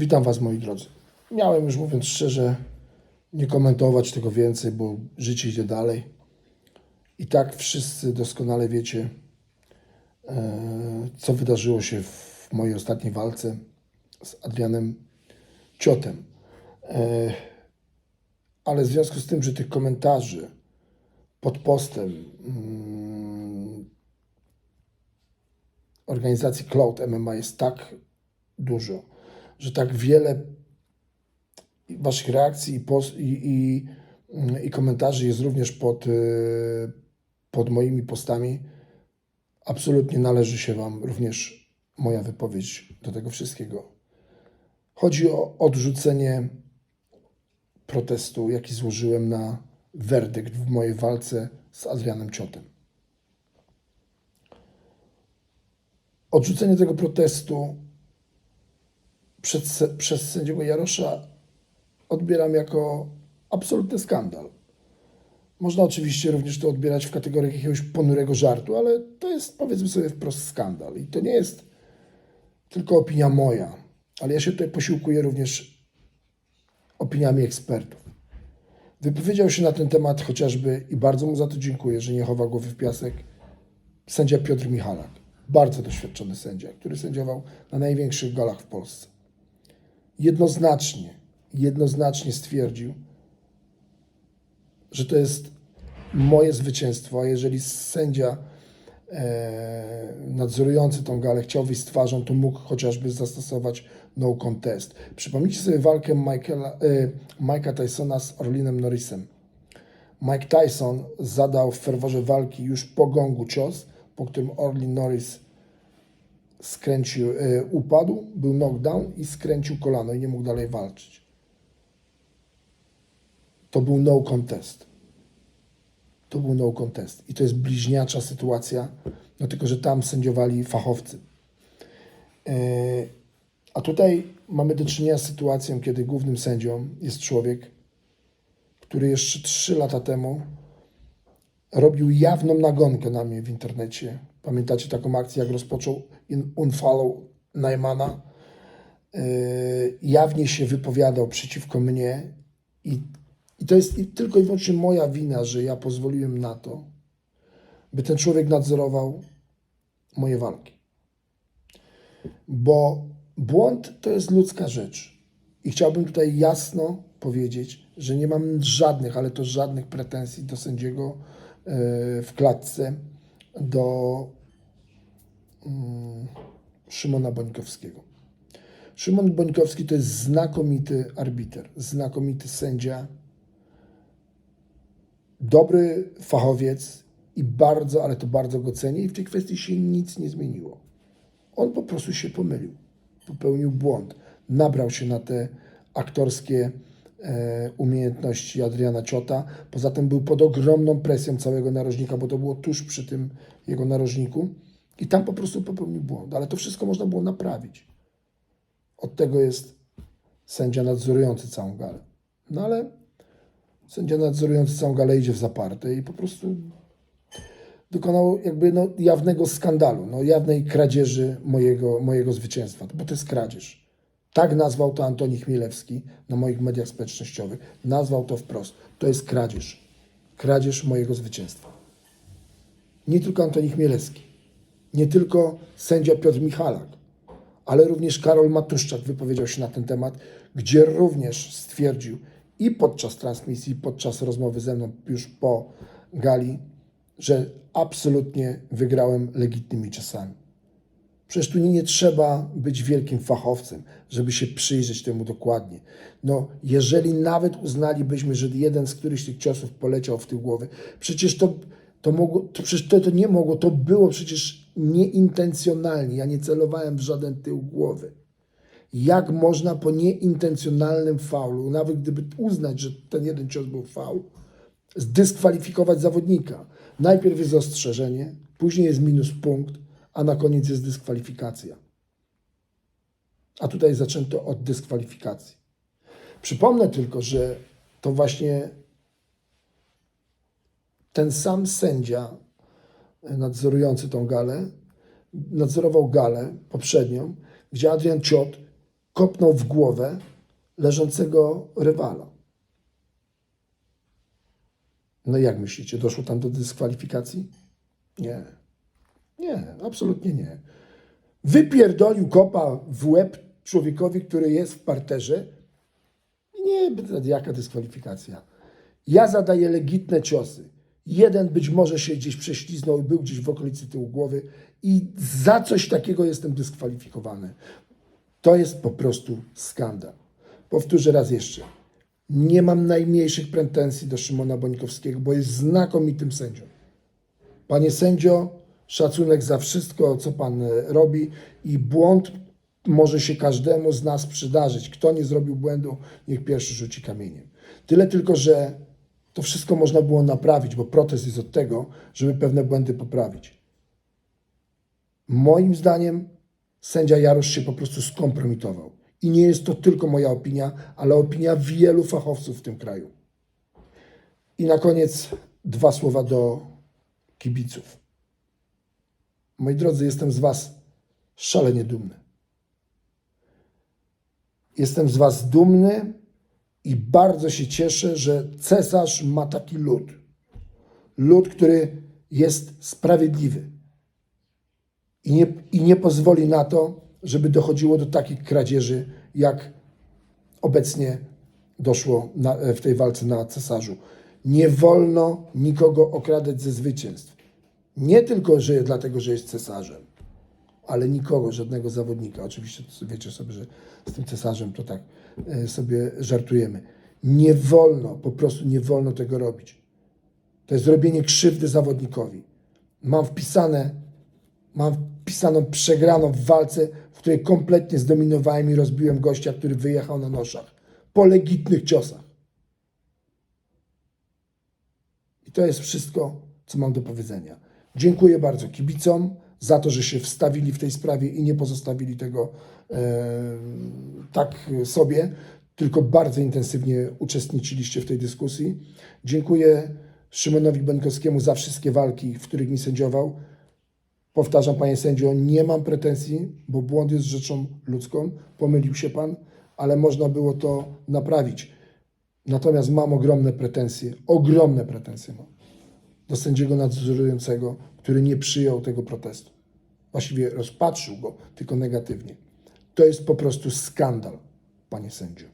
Witam Was, moi drodzy. Miałem już, mówiąc szczerze, nie komentować tego więcej, bo życie idzie dalej. I tak wszyscy doskonale wiecie, e, co wydarzyło się w mojej ostatniej walce z Adrianem Ciotem. E, Ale w związku z tym, że tych komentarzy pod postem mm, organizacji Cloud MMA jest tak dużo, że tak wiele Waszych reakcji i, i, i, i komentarzy jest również pod, y, pod moimi postami. Absolutnie należy się Wam również moja wypowiedź do tego wszystkiego. Chodzi o odrzucenie protestu, jaki złożyłem na werdykt w mojej walce z Adrianem Ciotem. Odrzucenie tego protestu przez, przez sędziego Jarosza odbieram jako absolutny skandal. Można oczywiście również to odbierać w kategoriach jakiegoś ponurego żartu, ale to jest powiedzmy sobie wprost skandal. I to nie jest tylko opinia moja, ale ja się tutaj posiłkuję również opiniami ekspertów. Wypowiedział się na ten temat chociażby i bardzo mu za to dziękuję, że nie chowa głowy w piasek, sędzia Piotr Michalak. Bardzo doświadczony sędzia, który sędziował na największych galach w Polsce. Jednoznacznie, jednoznacznie stwierdził, że to jest moje zwycięstwo, a jeżeli sędzia e, nadzorujący tą galę chciał wyjść z twarzą, to mógł chociażby zastosować no contest. Przypomnijcie sobie walkę Michaela, e, Mike'a Tysona z Orlinem Norrisem. Mike Tyson zadał w ferworze walki już po gongu cios, po którym Orlin Norris skręcił, e, upadł, był knockdown i skręcił kolano i nie mógł dalej walczyć. To był no contest. To był no contest. I to jest bliźniacza sytuacja, no tylko, że tam sędziowali fachowcy. E, A tutaj mamy do czynienia z sytuacją, kiedy głównym sędzią jest człowiek, który jeszcze 3 lata temu robił jawną nagonkę na mnie w internecie. Pamiętacie taką akcję, jak rozpoczął unfollow Najmana? Yy, jawnie się wypowiadał przeciwko mnie i, i to jest tylko i wyłącznie moja wina, że ja pozwoliłem na to, by ten człowiek nadzorował moje walki. Bo błąd to jest ludzka rzecz. I chciałbym tutaj jasno powiedzieć, że nie mam żadnych, ale to żadnych pretensji do sędziego e, w klatce, do mm, Szymona Bońkowskiego. Szymon Bońkowski to jest znakomity arbiter, znakomity sędzia, dobry fachowiec i bardzo, ale to bardzo go cenię i w tej kwestii się nic nie zmieniło. On po prostu się pomylił, popełnił błąd, nabrał się na te aktorskie umiejętności Adriana Ciota. Poza tym był pod ogromną presją całego narożnika, bo to było tuż przy tym jego narożniku i tam po prostu popełnił błąd, ale to wszystko można było naprawić. Od tego jest sędzia nadzorujący całą galę. No ale sędzia nadzorujący całą galę idzie w zaparte i po prostu dokonał jakby no, jawnego skandalu, no, jawnej kradzieży mojego, mojego zwycięstwa, bo to jest kradzież. Tak nazwał to Antoni Chmielewski na moich mediach społecznościowych. Nazwał to wprost. To jest kradzież. Kradzież mojego zwycięstwa. Nie tylko Antoni Chmielewski, nie tylko sędzia Piotr Michalak, ale również Karol Matuszczak wypowiedział się na ten temat, gdzie również stwierdził i podczas transmisji, i podczas rozmowy ze mną już po gali, że absolutnie wygrałem legitnymi czasami. Przecież tu nie, trzeba być wielkim fachowcem, żeby się przyjrzeć temu dokładnie. No, jeżeli nawet uznalibyśmy, że jeden z którychś tych ciosów poleciał w tył głowy, przecież to, to mogło, to przecież to, to nie mogło, to było przecież nieintencjonalnie. Ja nie celowałem w żaden tył głowy. Jak można po nieintencjonalnym faulu, nawet gdyby uznać, że ten jeden cios był faul, zdyskwalifikować zawodnika? Najpierw jest ostrzeżenie, później jest minus punkt, a na koniec jest dyskwalifikacja. A tutaj zaczęto od dyskwalifikacji. Przypomnę tylko, że to właśnie ten sam sędzia nadzorujący tą galę nadzorował galę poprzednią, gdzie Adrian Ciot kopnął w głowę leżącego rywala. No jak myślicie, doszło tam do dyskwalifikacji? Nie. Nie, absolutnie nie. Wypierdolił kopa w łeb człowiekowi, który jest w parterze. Nie, jaka dyskwalifikacja. Ja zadaję legitne ciosy. Jeden być może się gdzieś prześliznął i był gdzieś w okolicy tyłu głowy i za coś takiego jestem dyskwalifikowany. To jest po prostu skandal. Powtórzę raz jeszcze. Nie mam najmniejszych pretensji do Szymona Bońkowskiego, bo jest znakomitym sędzią. Panie sędzio, szacunek za wszystko, co pan e, robi i błąd może się każdemu z nas przydarzyć. Kto nie zrobił błędu, niech pierwszy rzuci kamieniem. Tyle tylko, że to wszystko można było naprawić, bo protest jest od tego, żeby pewne błędy poprawić. Moim zdaniem sędzia Jarosz się po prostu skompromitował. I nie jest to tylko moja opinia, ale opinia wielu fachowców w tym kraju. I na koniec dwa słowa do kibiców. Moi drodzy, jestem z Was szalenie dumny. Jestem z Was dumny i bardzo się cieszę, że cesarz ma taki lud. Lud, który jest sprawiedliwy i nie, i nie pozwoli na to, żeby dochodziło do takich kradzieży, jak obecnie doszło na, w tej walce na cesarzu. Nie wolno nikogo okradać ze zwycięstw. Nie tylko, że dlatego, że jest cesarzem, ale nikogo, żadnego zawodnika. Oczywiście wiecie sobie, że z tym cesarzem to tak e, sobie żartujemy. Nie wolno, po prostu nie wolno tego robić. To jest zrobienie krzywdy zawodnikowi. Mam wpisane, mam wpisaną przegraną w walce, w której kompletnie zdominowałem i rozbiłem gościa, który wyjechał na noszach. Po legitnych ciosach. I to jest wszystko, co mam do powiedzenia. Dziękuję bardzo kibicom za to, że się wstawili w tej sprawie i nie pozostawili tego e, tak sobie, tylko bardzo intensywnie uczestniczyliście w tej dyskusji. Dziękuję Szymonowi Bańkowskiemu za wszystkie walki, w których mi sędziował. Powtarzam, panie sędzio, nie mam pretensji, bo błąd jest rzeczą ludzką. Pomylił się pan, ale można było to naprawić. Natomiast mam ogromne pretensje, ogromne pretensje mam do sędziego nadzorującego, który nie przyjął tego protestu. Właściwie rozpatrzył go, tylko negatywnie. To jest po prostu skandal, panie sędzio.